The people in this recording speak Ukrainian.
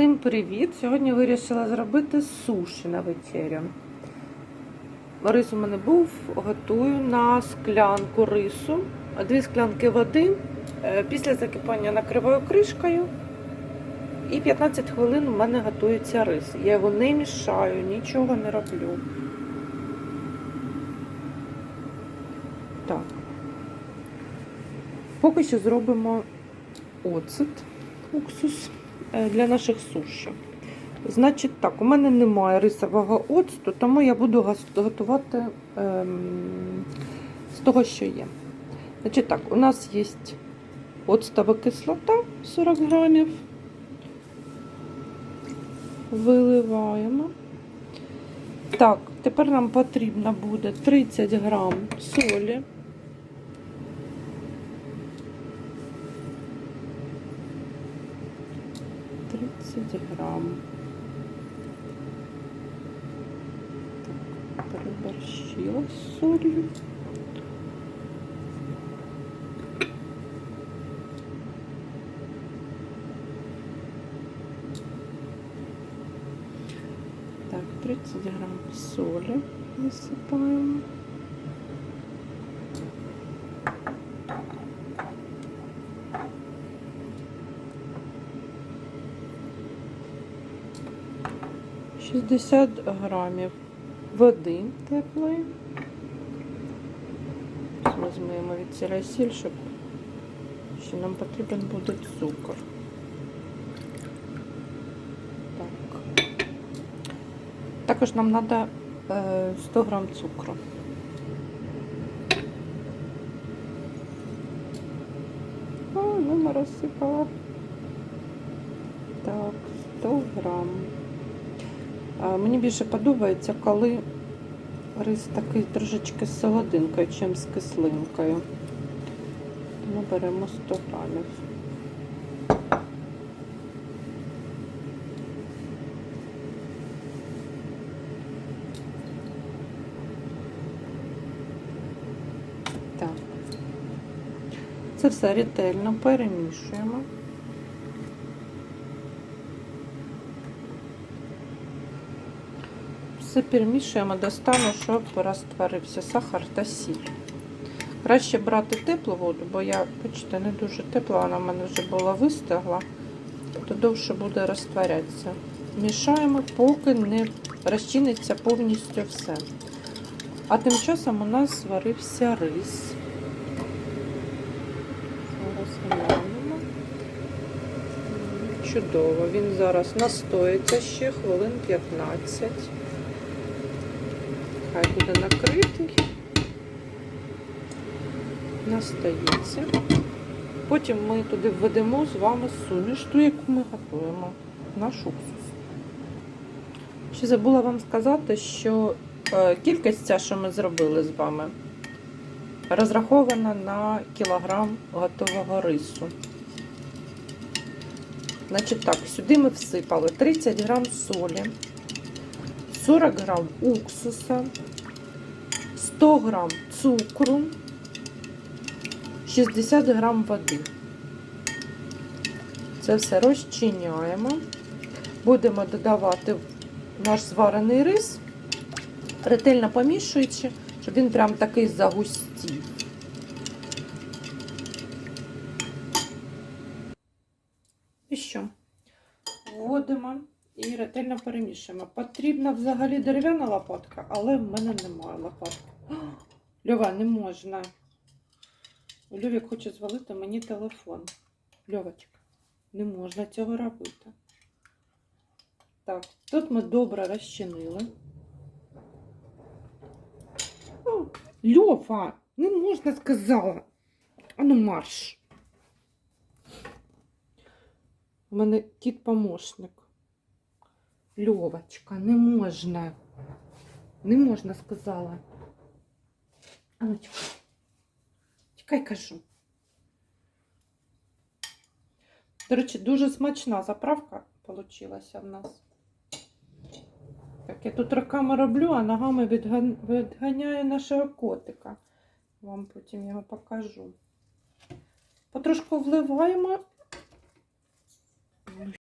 Всім привіт! Сьогодні вирішила зробити суші на вечерю. Рис у мене був, готую на склянку рису, дві склянки води. Е, Після закипання накриваю кришкою. І 15 хвилин у мене готується рис. Я його не мішаю, нічого не роблю. Так. Поки що зробимо оцет, уксус для наших суші. Значить так, у мене немає рисового оцту, тому я буду готувати ем, з того, що є. Значить так, у нас є оцтова кислота 40 грамів. Виливаємо. Так, тепер нам потрібно буде 30 грам солі. Тридцять грам. Так, переборщила солью. Так, 30 грам соли высыпаем. Шістдесят грамів води теплої. Візьмемо від ціля сіль, щоб ще нам потрібен буде цукор. Так. Також нам треба 100 грам цукру. О, ну розсипала. Так, 100 грам. Мені більше подобається, коли рис такий трошечки з солодинкою, чим з кислинкою. Тому беремо 100 грамів. Так. Це все ретельно перемішуємо. Все перемішуємо до стану, щоб розтворився сахар та сіль. Краще брати теплу воду, бо я, бачите, не дуже тепла, вона в мене вже була вистигла, то довше буде розтворятися. Мішаємо, поки не розчиниться повністю все. А тим часом у нас зварився рис. Зараз. Чудово, він зараз настоїться ще хвилин 15. Хай буде накритий. Настоїться. Потім ми туди введемо з вами суміш, ту, яку ми готуємо, наш уксус. Ще забула вам сказати, що е, кількість ця, що ми зробили з вами, розрахована на кілограм готового рису. Значить так, сюди ми всипали 30 грам солі, 40 грам уксуса, 100 грам цукру, 60 грам води. Це все розчиняємо. Будемо додавати наш зварений рис, ретельно помішуючи, щоб він прям такий загустів. І що? Вводимо і ретельно перемішуємо. Потрібна взагалі дерев'яна лопатка, але в мене немає лопатки. Льова, не можна. Льовік хоче звалити мені телефон. Льовочка, не можна цього робити. Так, тут ми добре розчинили. Льова, не можна сказала. Ану марш. У мене кіт помощник. Льовочка, не можна. Не можна, сказала. Ану, чекай. Чекай, кажу. До речі, дуже смачна заправка получилася в нас. Так, я тут руками роблю, а ногами відганяю нашого котика. Вам потім його покажу. Потрошку вливаємо